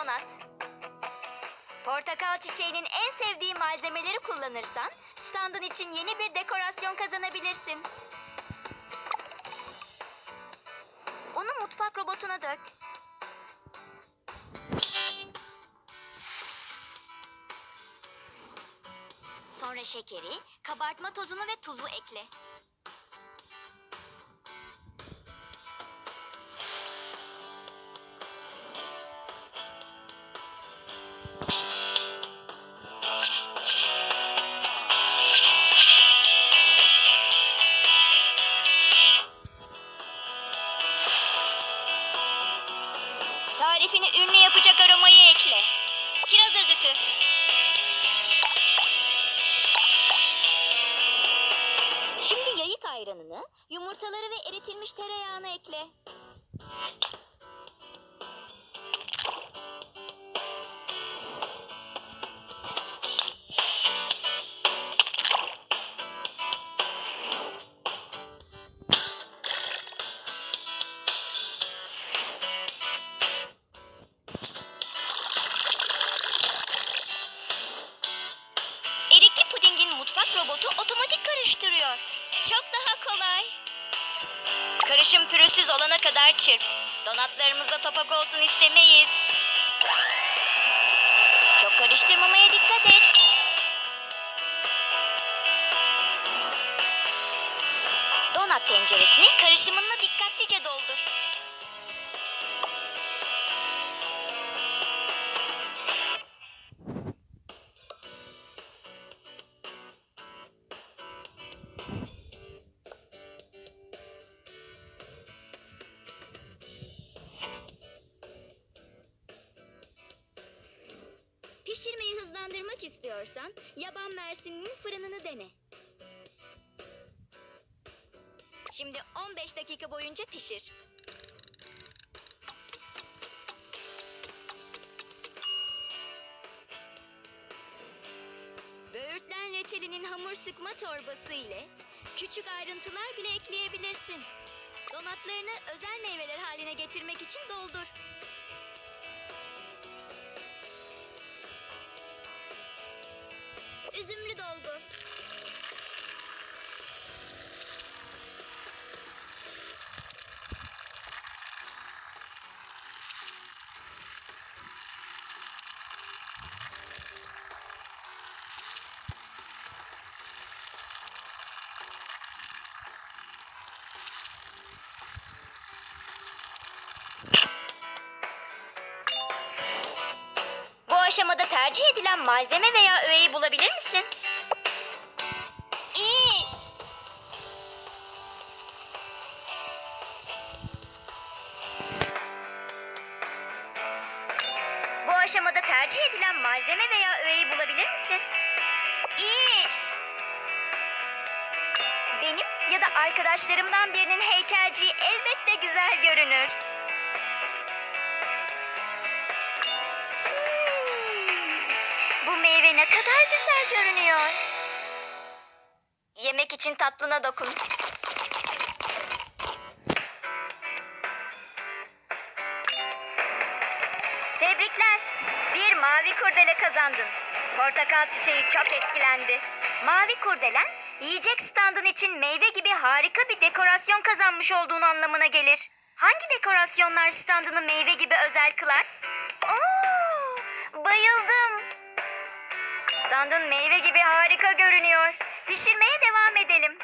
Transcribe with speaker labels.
Speaker 1: donat. Portakal çiçeğinin en sevdiği malzemeleri kullanırsan standın için yeni bir dekorasyon kazanabilirsin. Onu mutfak robotuna dök. Sonra şekeri, kabartma tozunu ve tuzu ekle. Tarifini ünlü yapacak aromayı ekle. Kiraz özütü. Şimdi yayık ayranını, yumurtaları ve eritilmiş tereyağını ekle. Mutfak robotu otomatik karıştırıyor. Çok daha kolay. Karışım pürüzsüz olana kadar çırp. Donatlarımızda topak olsun istemeyiz. Çok karıştırmamaya dikkat et. Donat tenceresini karışımınla Hızlandırmak istiyorsan yaban mersinin fırınını dene. Şimdi 15 dakika boyunca pişir. Böğürtlen reçelinin hamur sıkma torbası ile küçük ayrıntılar bile ekleyebilirsin. Donatlarını özel meyveler haline getirmek için doldur. Üzümlü dolgu. Bu aşamada tercih edilen malzeme veya öğeyi bulabilir misin? İş. Bu aşamada tercih edilen malzeme veya öğeyi bulabilir misin? İş. Benim ya da arkadaşlarımdan birinin heykelciği elbette güzel görünür. Ne kadar güzel görünüyor. Yemek için tatlına dokun. Tebrikler. Bir mavi kurdele kazandın. Portakal çiçeği çok etkilendi. Mavi kurdelen, yiyecek standın için meyve gibi harika bir dekorasyon kazanmış olduğun anlamına gelir. Hangi dekorasyonlar standını meyve gibi özel kılar? Oo, bayıldım. Standın meyve gibi harika görünüyor. Pişirmeye devam edelim.